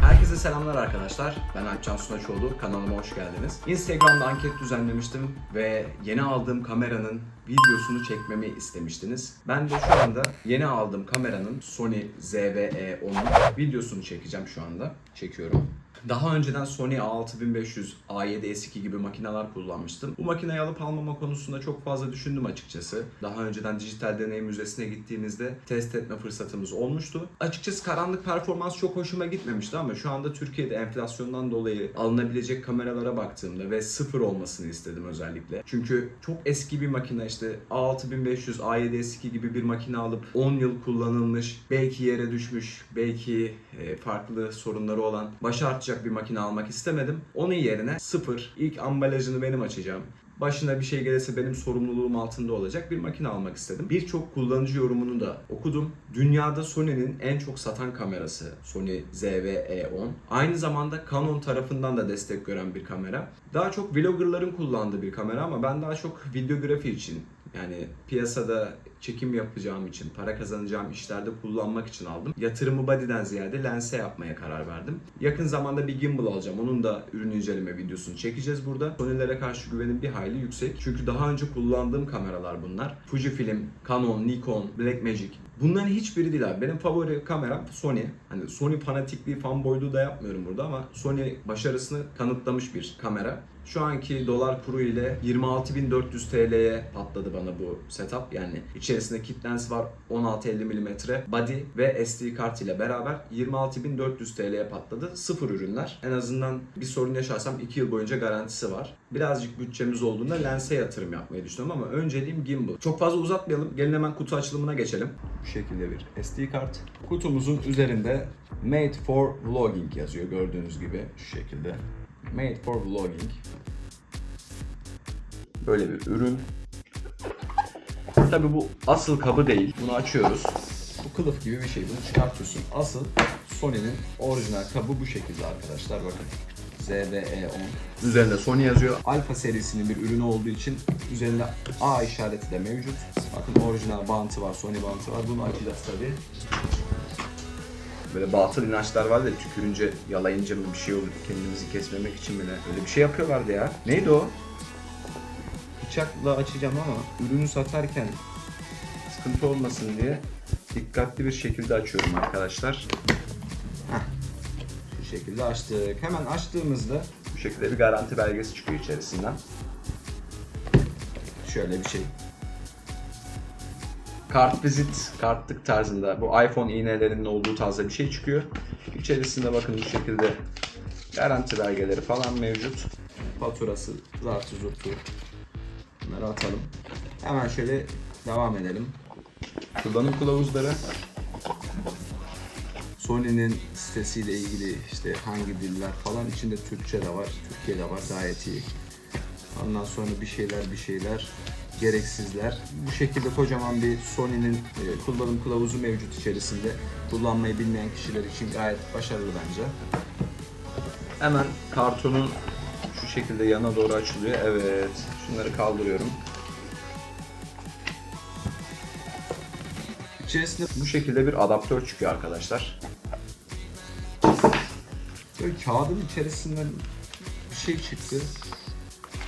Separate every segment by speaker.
Speaker 1: Herkese selamlar arkadaşlar. Ben Alpcan Sunaçoğlu. Kanalıma hoş geldiniz. Instagram'da anket düzenlemiştim ve yeni aldığım kameranın videosunu çekmemi istemiştiniz. Ben de şu anda yeni aldığım kameranın Sony ZV-E10'un videosunu çekeceğim şu anda. Çekiyorum. Daha önceden Sony A6500, A7S2 gibi makineler kullanmıştım. Bu makineyi alıp almama konusunda çok fazla düşündüm açıkçası. Daha önceden Dijital Deney Müzesi'ne gittiğimizde test etme fırsatımız olmuştu. Açıkçası karanlık performans çok hoşuma gitmemişti ama şu anda Türkiye'de enflasyondan dolayı alınabilecek kameralara baktığımda ve sıfır olmasını istedim özellikle. Çünkü çok eski bir makine işte A6500, A7S2 gibi bir makine alıp 10 yıl kullanılmış, belki yere düşmüş, belki e, farklı sorunları olan, baş artacak bir makine almak istemedim. Onun yerine sıfır, ilk ambalajını benim açacağım. Başına bir şey gelirse benim sorumluluğum altında olacak bir makine almak istedim. Birçok kullanıcı yorumunu da okudum. Dünyada Sony'nin en çok satan kamerası Sony ZV-E10. Aynı zamanda Canon tarafından da destek gören bir kamera. Daha çok vloggerların kullandığı bir kamera ama ben daha çok videografi için yani piyasada çekim yapacağım için, para kazanacağım işlerde kullanmak için aldım. Yatırımı body'den ziyade lense yapmaya karar verdim. Yakın zamanda bir gimbal alacağım. Onun da ürün inceleme videosunu çekeceğiz burada. Sony'lere karşı güvenim bir hayli yüksek. Çünkü daha önce kullandığım kameralar bunlar. Fujifilm, Canon, Nikon, Blackmagic. Bunların hiçbiri değil abi. Benim favori kameram Sony. Hani Sony fanatikliği, fanboyluğu da yapmıyorum burada ama Sony başarısını kanıtlamış bir kamera. Şu anki dolar kuru ile 26.400 TL'ye patladı bana bu setup. Yani içerisinde kit lens var 16-50 mm body ve SD kart ile beraber 26.400 TL'ye patladı. Sıfır ürünler. En azından bir sorun yaşarsam 2 yıl boyunca garantisi var. Birazcık bütçemiz olduğunda lense yatırım yapmayı düşünüyorum ama önceliğim gimbal. Çok fazla uzatmayalım. Gelin hemen kutu açılımına geçelim. Bu şekilde bir SD kart. Kutumuzun üzerinde Made for Vlogging yazıyor gördüğünüz gibi şu şekilde. Made for Vlogging. Böyle bir ürün. Tabi bu asıl kabı değil. Bunu açıyoruz. Bu kılıf gibi bir şey. Bunu çıkartıyorsun. Asıl Sony'nin orijinal kabı bu şekilde arkadaşlar. Bakın. ZV-E10. Üzerinde Sony yazıyor. Alpha serisinin bir ürünü olduğu için üzerinde A işareti de mevcut. Bakın orijinal bantı var, Sony bantı var. Bunu açacağız tabi. Böyle batıl inançlar var da tükürünce, yalayınca mı bir şey olur kendimizi kesmemek için mi ne? Öyle bir şey yapıyorlardı ya. Neydi o? Bıçakla açacağım ama ürünü satarken sıkıntı olmasın diye dikkatli bir şekilde açıyorum arkadaşlar. Heh. Şu şekilde açtık. Hemen açtığımızda bu şekilde bir garanti belgesi çıkıyor içerisinden. Şöyle bir şey. Kart vizit, kartlık tarzında bu iPhone iğnelerinin olduğu tarzda bir şey çıkıyor. İçerisinde bakın bu şekilde garanti belgeleri falan mevcut. Faturası, zartı zurtu. Bunları atalım. Hemen şöyle devam edelim. Kullanım kılavuzları. Sony'nin sitesiyle ilgili işte hangi diller falan içinde Türkçe de var, Türkiye de var gayet iyi. Ondan sonra bir şeyler bir şeyler gereksizler. Bu şekilde kocaman bir Sony'nin e, kullanım kılavuzu mevcut içerisinde. Kullanmayı bilmeyen kişiler için gayet başarılı bence. Hemen kartonun şu şekilde yana doğru açılıyor. Evet. Şunları kaldırıyorum. İçerisinde bu şekilde bir adaptör çıkıyor arkadaşlar. Böyle kağıdın içerisinden bir şey çıktı.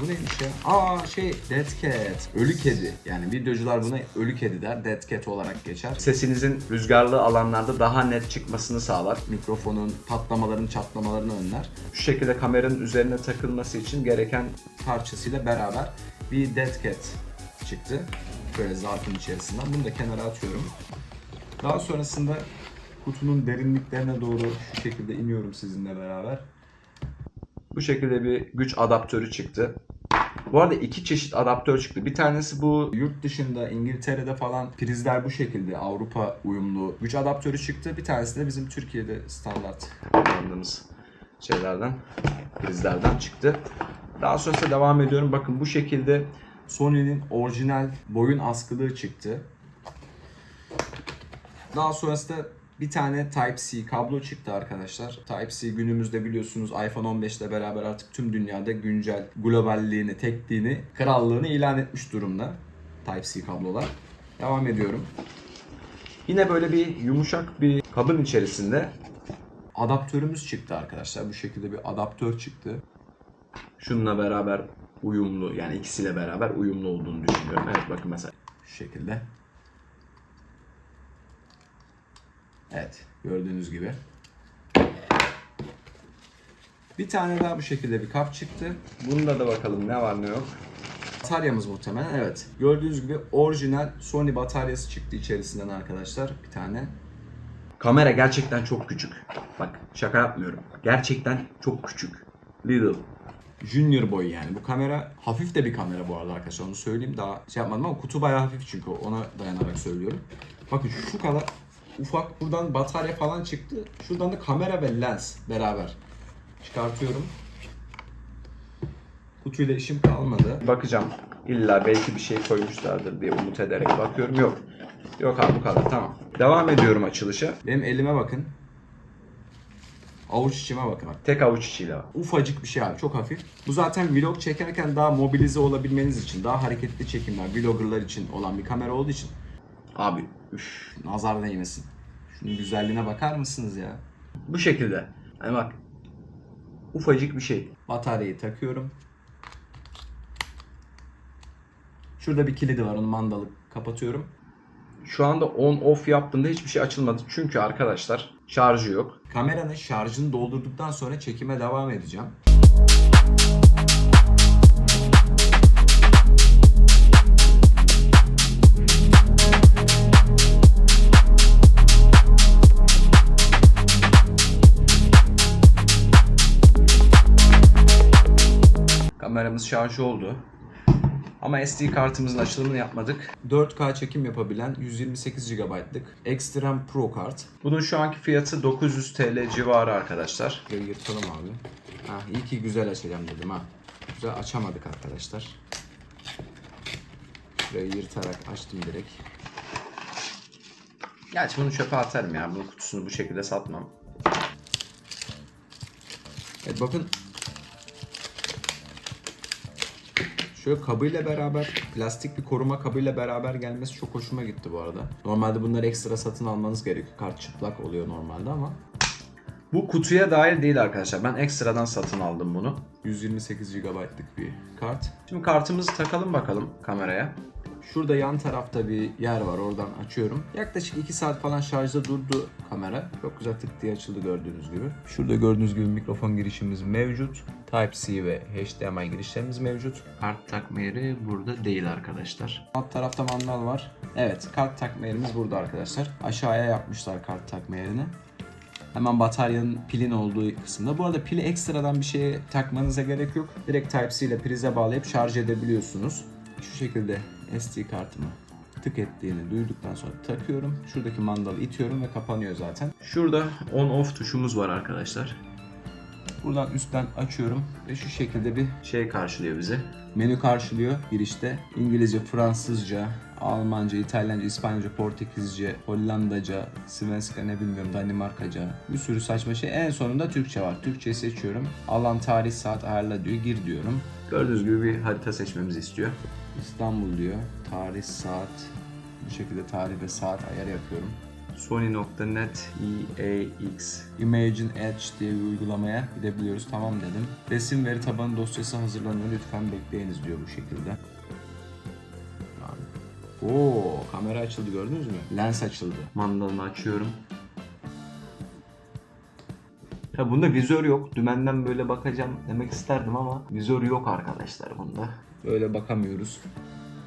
Speaker 1: Bu neymiş ya? Aa şey Dead Cat. Ölü kedi. Yani videocular buna ölü kedi der. Dead Cat olarak geçer. Sesinizin rüzgarlı alanlarda daha net çıkmasını sağlar. Mikrofonun patlamaların çatlamalarını önler. Şu şekilde kameranın üzerine takılması için gereken parçasıyla beraber bir Dead Cat çıktı. Böyle zarfın içerisinden. Bunu da kenara atıyorum. Daha sonrasında kutunun derinliklerine doğru şu şekilde iniyorum sizinle beraber. Bu şekilde bir güç adaptörü çıktı. Bu arada iki çeşit adaptör çıktı. Bir tanesi bu yurt dışında İngiltere'de falan prizler bu şekilde Avrupa uyumlu güç adaptörü çıktı. Bir tanesi de bizim Türkiye'de standart kullandığımız şeylerden, prizlerden çıktı. Daha sonrasında devam ediyorum. Bakın bu şekilde Sony'nin orijinal boyun askılığı çıktı. Daha sonrasında Bir tane Type-C kablo çıktı arkadaşlar. Type-C günümüzde biliyorsunuz iPhone 15 ile beraber artık tüm dünyada güncel globalliğini, tekliğini, krallığını ilan etmiş durumda. Type-C kablolar. Devam ediyorum. Yine böyle bir yumuşak bir kabın içerisinde adaptörümüz çıktı arkadaşlar. Bu şekilde bir adaptör çıktı. Şununla beraber uyumlu yani ikisiyle beraber uyumlu olduğunu düşünüyorum. Evet bakın mesela şu şekilde. Evet gördüğünüz gibi. Bir tane daha bu şekilde bir kap çıktı. Bunda da bakalım ne var ne yok. Bataryamız muhtemelen evet. Gördüğünüz gibi orijinal Sony bataryası çıktı içerisinden arkadaşlar bir tane. Kamera gerçekten çok küçük. Bak şaka yapmıyorum. Gerçekten çok küçük. Little. Junior boy yani. Bu kamera hafif de bir kamera bu arada arkadaşlar. Onu söyleyeyim daha şey yapmadım ama kutu bayağı hafif çünkü ona dayanarak söylüyorum. Bakın şu kadar ufak buradan batarya falan çıktı. Şuradan da kamera ve lens beraber. Çıkartıyorum. Kutuyla işim kalmadı. Bakacağım. İlla belki bir şey koymuşlardır diye umut ederek bakıyorum. Yok. Yok abi bu kadar tamam. Devam ediyorum açılışa. Benim elime bakın. Avuç içime bakın. Bak, tek avuç içiyle var. Ufacık bir şey abi çok hafif. Bu zaten vlog çekerken daha mobilize olabilmeniz için, daha hareketli çekimler, vloggerlar için olan bir kamera olduğu için. Abi üf, nazar değmesin. Şunun güzelliğine bakar mısınız ya? Bu şekilde. Hani bak. Ufacık bir şey. Bataryayı takıyorum. Şurada bir kilidi var onu mandalı kapatıyorum. Şu anda on off yaptığımda hiçbir şey açılmadı. Çünkü arkadaşlar şarjı yok. Kameranın şarjını doldurduktan sonra çekime devam edeceğim. Kameramız şarj oldu. Ama SD kartımızın açılımını yapmadık. 4K çekim yapabilen 128 GB'lık Extreme Pro kart. Bunun şu anki fiyatı 900 TL civarı arkadaşlar. Yırtalım abi. Ha, iyi ki güzel açacağım dedim ha. Güzel açamadık arkadaşlar. Şurayı yırtarak açtım direkt. Gerçi bunu çöpe atarım ya. Bunun kutusunu bu şekilde satmam. Evet bakın Şöyle kabıyla beraber, plastik bir koruma kabıyla beraber gelmesi çok hoşuma gitti bu arada. Normalde bunları ekstra satın almanız gerekiyor. Kart çıplak oluyor normalde ama. Bu kutuya dair değil arkadaşlar. Ben ekstradan satın aldım bunu. 128 GB'lık bir kart. Şimdi kartımızı takalım bakalım kameraya. Şurada yan tarafta bir yer var. Oradan açıyorum. Yaklaşık 2 saat falan şarjda durdu kamera. Çok güzel tık diye açıldı gördüğünüz gibi. Şurada gördüğünüz gibi mikrofon girişimiz mevcut. Type-C ve HDMI girişlerimiz mevcut. Kart takma yeri burada değil arkadaşlar. Alt tarafta mandal var. Evet kart takma yerimiz burada arkadaşlar. Aşağıya yapmışlar kart takma yerini. Hemen bataryanın pilin olduğu kısımda. Bu arada pili ekstradan bir şeye takmanıza gerek yok. Direkt Type-C ile prize bağlayıp şarj edebiliyorsunuz. Şu şekilde SD kartımı tık ettiğini duyduktan sonra takıyorum. Şuradaki mandalı itiyorum ve kapanıyor zaten. Şurada on off tuşumuz var arkadaşlar. Buradan üstten açıyorum ve şu şekilde bir şey karşılıyor bizi. Menü karşılıyor girişte. İngilizce, Fransızca, Almanca, İtalyanca, İspanyolca, Portekizce, Hollandaca, Svenska ne bilmiyorum, Danimarkaca. Bir sürü saçma şey. En sonunda Türkçe var. Türkçeyi seçiyorum. Alan, tarih, saat ayarla diyor. Gir diyorum. Gördüğünüz gibi bir harita seçmemizi istiyor. İstanbul diyor. Tarih, saat. Bu şekilde tarih ve saat ayarı yapıyorum. Sony.net EAX Imagine Edge diye bir uygulamaya gidebiliyoruz. Tamam dedim. Resim veri tabanı dosyası hazırlanıyor. Lütfen bekleyiniz diyor bu şekilde. Oo, kamera açıldı gördünüz mü? Lens açıldı. Mandalını açıyorum. Ya bunda vizör yok. Dümenden böyle bakacağım demek isterdim ama vizör yok arkadaşlar bunda. Böyle bakamıyoruz.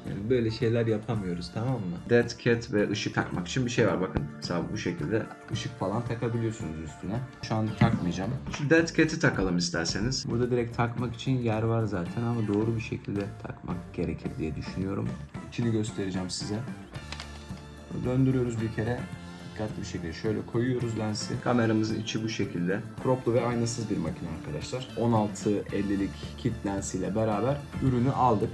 Speaker 1: Yani böyle şeyler yapamıyoruz tamam mı? Dead cat ve ışık takmak için bir şey var bakın. Mesela bu şekilde ışık falan takabiliyorsunuz üstüne. Şu an takmayacağım. Şu dead cat'i takalım isterseniz. Burada direkt takmak için yer var zaten ama doğru bir şekilde takmak gerekir diye düşünüyorum. İçini göstereceğim size. Döndürüyoruz bir kere. Dikkatli bir şekilde şöyle koyuyoruz lensi. Kameramızın içi bu şekilde. Croplu ve aynasız bir makine arkadaşlar. 16-50'lik kit lensiyle beraber ürünü aldık.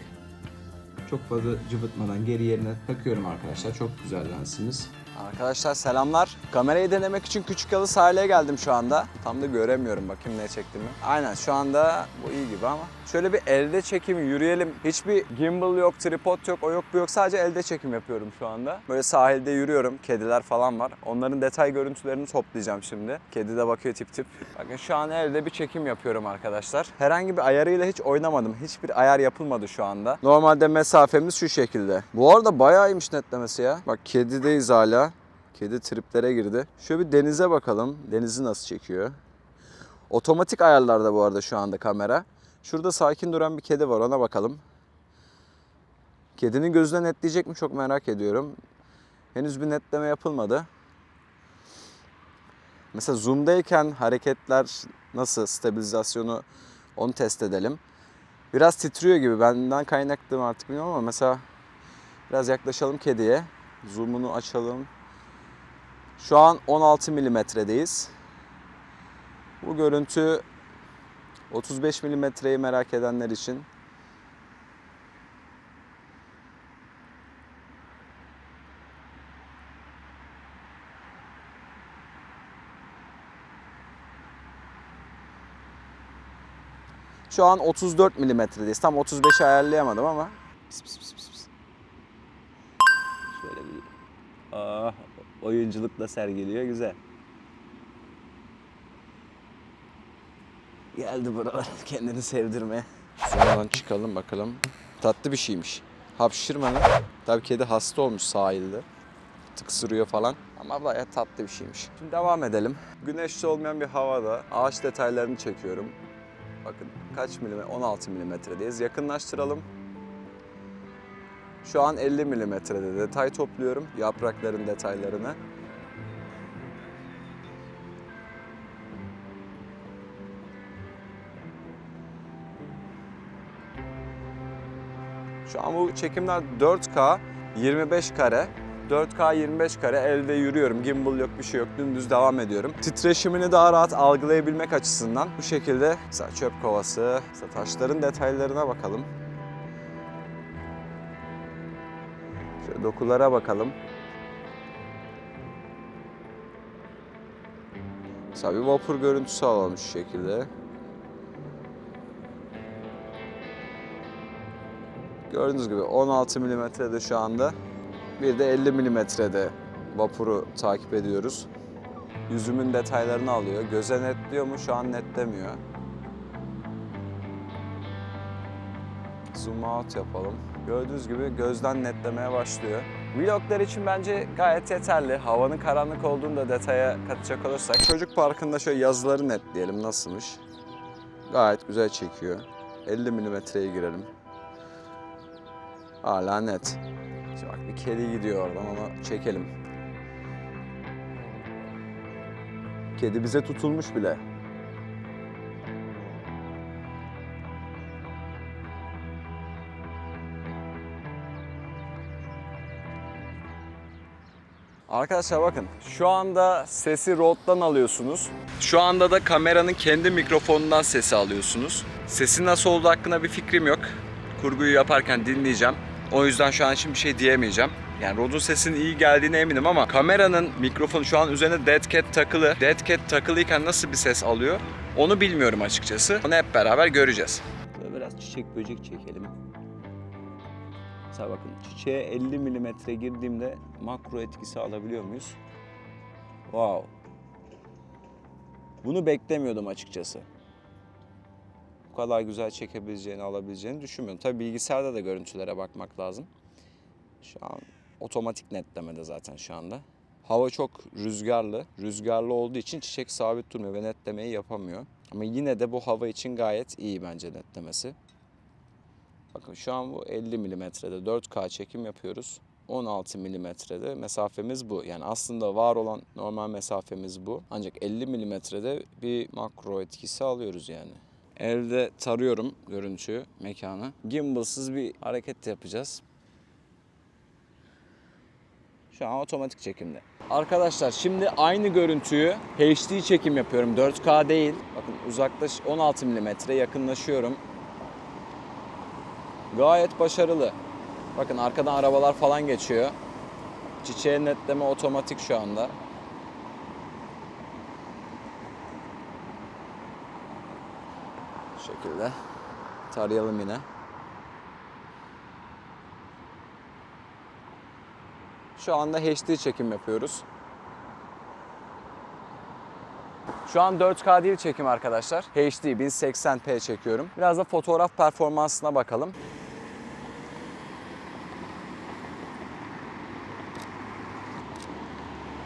Speaker 1: Çok fazla cıvıtmadan geri yerine takıyorum arkadaşlar. Çok güzel lensimiz.
Speaker 2: Arkadaşlar selamlar. Kamerayı denemek için Küçük Yalı sahile geldim şu anda. Tam da göremiyorum bakayım ne çektiğimi. Aynen şu anda bu iyi gibi ama. Şöyle bir elde çekim yürüyelim. Hiçbir gimbal yok, tripod yok, o yok bu yok. Sadece elde çekim yapıyorum şu anda. Böyle sahilde yürüyorum. Kediler falan var. Onların detay görüntülerini toplayacağım şimdi. Kedi de bakıyor tip tip. Bakın şu an elde bir çekim yapıyorum arkadaşlar. Herhangi bir ayarıyla hiç oynamadım. Hiçbir ayar yapılmadı şu anda. Normalde mesafemiz şu şekilde. Bu arada bayağı iyiymiş netlemesi ya. Bak kedideyiz hala. Kedi triplere girdi. Şöyle bir denize bakalım. Denizi nasıl çekiyor? Otomatik ayarlarda bu arada şu anda kamera. Şurada sakin duran bir kedi var ona bakalım. Kedinin gözüne netleyecek mi çok merak ediyorum. Henüz bir netleme yapılmadı. Mesela zoom'dayken hareketler nasıl stabilizasyonu onu test edelim. Biraz titriyor gibi benden kaynaklı mı artık bilmiyorum ama mesela biraz yaklaşalım kediye. Zoom'unu açalım. Şu an 16 milimetredeyiz. Bu görüntü 35 milimetreyi merak edenler için Şu an 34 milimetredeyiz. Tam 35'i ayarlayamadım ama. Pis, pis, pis, pis. Şöyle bir ah, oyunculukla sergiliyor. Güzel. Geldi buralar kendini sevdirmeye. Sonradan çıkalım bakalım. Tatlı bir şeymiş. Hapşırmanın. Tabii kedi hasta olmuş sahilde. Tıksırıyor falan. Ama bayağı tatlı bir şeymiş. Şimdi devam edelim. Güneşli olmayan bir havada ağaç detaylarını çekiyorum. Bakın kaç milimetre? 16 milimetredeyiz. Yakınlaştıralım. Şu an 50 milimetrede detay topluyorum. Yaprakların detaylarını. Şu an bu çekimler 4K 25 kare. 4K 25 kare elde yürüyorum. Gimbal yok bir şey yok. Dümdüz devam ediyorum. Titreşimini daha rahat algılayabilmek açısından bu şekilde mesela çöp kovası, mesela taşların detaylarına bakalım. Şöyle dokulara bakalım. Mesela bir vapur görüntüsü alalım şu şekilde. Gördüğünüz gibi 16 milimetrede şu anda. Bir de 50 milimetrede vapuru takip ediyoruz. Yüzümün detaylarını alıyor. Göze netliyor mu? Şu an netlemiyor. Zoom out yapalım. Gördüğünüz gibi gözden netlemeye başlıyor. Vloglar için bence gayet yeterli. Havanın karanlık olduğunu da detaya katacak olursak. Çocuk parkında şöyle yazıları netleyelim nasılmış. Gayet güzel çekiyor. 50 milimetreye girelim. Hala net. Şimdi bak bir kedi gidiyor oradan onu çekelim. Kedi bize tutulmuş bile. Arkadaşlar bakın şu anda sesi Rode'dan alıyorsunuz. Şu anda da kameranın kendi mikrofonundan sesi alıyorsunuz. Sesin nasıl olduğu hakkında bir fikrim yok. Kurguyu yaparken dinleyeceğim. O yüzden şu an için bir şey diyemeyeceğim. Yani Rode'un sesinin iyi geldiğine eminim ama kameranın mikrofonu şu an üzerine Dead Cat takılı. Dead Cat takılıyken nasıl bir ses alıyor onu bilmiyorum açıkçası. Onu hep beraber göreceğiz. Biraz çiçek böcek çekelim. Mesela bakın çiçeğe 50 milimetre girdiğimde makro etkisi alabiliyor muyuz? Wow. Bunu beklemiyordum açıkçası. Bu kadar güzel çekebileceğini, alabileceğini düşünmüyorum. Tabii bilgisayarda da görüntülere bakmak lazım. Şu an otomatik netlemede zaten şu anda. Hava çok rüzgarlı. Rüzgarlı olduğu için çiçek sabit durmuyor ve netlemeyi yapamıyor. Ama yine de bu hava için gayet iyi bence netlemesi. Bakın şu an bu 50 milimetrede 4K çekim yapıyoruz. 16 milimetrede mesafemiz bu. Yani aslında var olan normal mesafemiz bu. Ancak 50 milimetrede bir makro etkisi alıyoruz yani. Elde tarıyorum görüntüyü, mekanı. Gimbalsız bir hareket yapacağız. Şu an otomatik çekimde. Arkadaşlar şimdi aynı görüntüyü HD çekim yapıyorum. 4K değil. Bakın uzaklaş 16 milimetre yakınlaşıyorum. Gayet başarılı. Bakın arkadan arabalar falan geçiyor. Çiçeğe netleme otomatik şu anda. Şekilde tarayalım yine. Şu anda HD çekim yapıyoruz. Şu an 4K değil çekim arkadaşlar. HD 1080p çekiyorum. Biraz da fotoğraf performansına bakalım.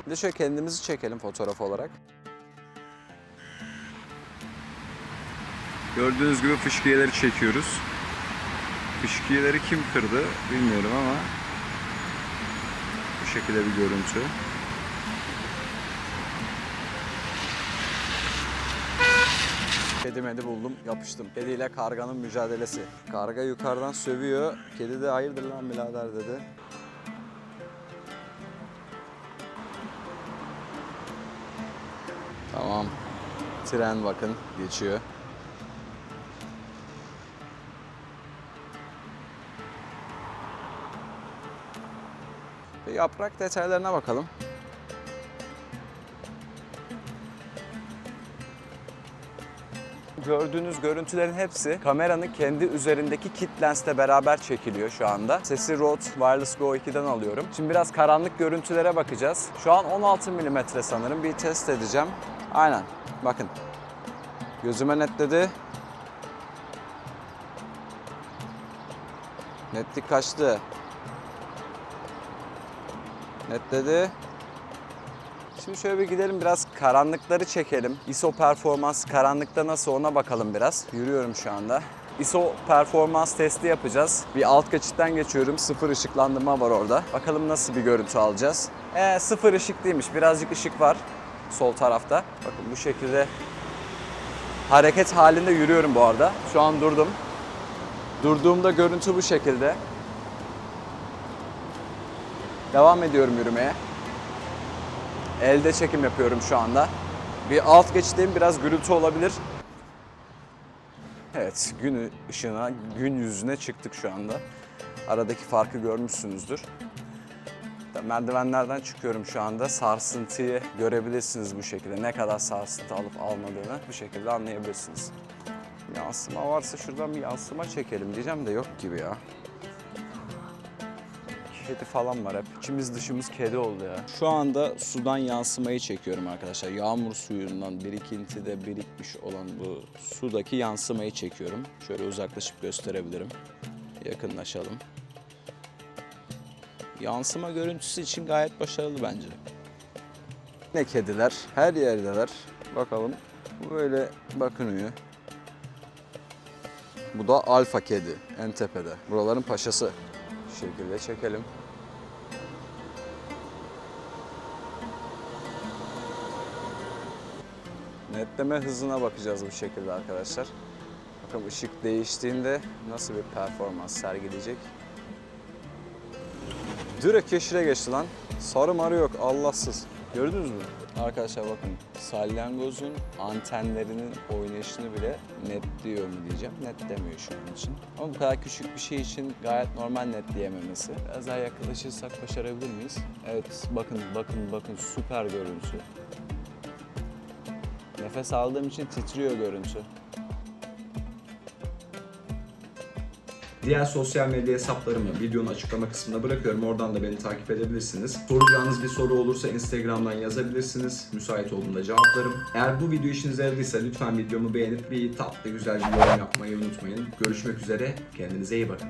Speaker 2: Bir de şöyle kendimizi çekelim fotoğraf olarak. Gördüğünüz gibi fışkiyeleri çekiyoruz. Fışkiyeleri kim kırdı bilmiyorum ama bu şekilde bir görüntü. Kedi medi buldum, yapıştım. Kediyle karganın mücadelesi. Karga yukarıdan sövüyor. Kedi de hayırdır lan birader dedi. Tamam. Tren bakın geçiyor. Yaprak detaylarına bakalım. Gördüğünüz görüntülerin hepsi kameranın kendi üzerindeki kit lensle beraber çekiliyor şu anda. Sesi Rode Wireless Go 2'den alıyorum. Şimdi biraz karanlık görüntülere bakacağız. Şu an 16 mm sanırım. Bir test edeceğim. Aynen. Bakın. Gözüme netledi. Netlik kaçtı. Netledi. Şimdi şöyle bir gidelim biraz karanlıkları çekelim. ISO performans karanlıkta nasıl ona bakalım biraz. Yürüyorum şu anda. ISO performans testi yapacağız. Bir alt geçitten geçiyorum. Sıfır ışıklandırma var orada. Bakalım nasıl bir görüntü alacağız. Ee, sıfır ışık değilmiş. Birazcık ışık var sol tarafta. Bakın bu şekilde hareket halinde yürüyorum bu arada. Şu an durdum. Durduğumda görüntü bu şekilde. Devam ediyorum yürümeye. Elde çekim yapıyorum şu anda. Bir alt geçtiğim biraz gürültü olabilir. Evet, gün ışığına, gün yüzüne çıktık şu anda. Aradaki farkı görmüşsünüzdür. Merdivenlerden çıkıyorum şu anda. Sarsıntıyı görebilirsiniz bu şekilde. Ne kadar sarsıntı alıp almadığını bu şekilde anlayabilirsiniz. Yansıma varsa şuradan bir yansıma çekelim diyeceğim de yok gibi ya. Kedi falan var hep. İçimiz dışımız kedi oldu ya. Şu anda sudan yansımayı çekiyorum arkadaşlar. Yağmur suyundan birikintide birikmiş olan bu sudaki yansımayı çekiyorum. Şöyle uzaklaşıp gösterebilirim. Yakınlaşalım. Yansıma görüntüsü için gayet başarılı bence. Ne kediler, her yerdeler. Bakalım. Böyle bakınıyor. Bu da alfa kedi en tepede. Buraların paşası. Şu şekilde çekelim. Netleme hızına bakacağız bu şekilde arkadaşlar. Bakalım ışık değiştiğinde nasıl bir performans sergileyecek. Direkt yeşile geçti lan. Sarı marı yok Allahsız. Gördünüz mü? Arkadaşlar bakın salyangozun antenlerinin oynayışını bile netliyor mu diyeceğim. Netlemiyor şu an için. Ama bu kadar küçük bir şey için gayet normal netleyememesi. Biraz daha yaklaşırsak başarabilir miyiz? Evet bakın bakın bakın süper görüntü. Nefes aldığım için titriyor görüntü.
Speaker 1: Diğer sosyal medya hesaplarımı videonun açıklama kısmına bırakıyorum. Oradan da beni takip edebilirsiniz. Soracağınız bir soru olursa Instagram'dan yazabilirsiniz. Müsait olduğunda cevaplarım. Eğer bu video işinize yaradıysa lütfen videomu beğenip bir tatlı güzel bir yorum yapmayı unutmayın. Görüşmek üzere. Kendinize iyi bakın.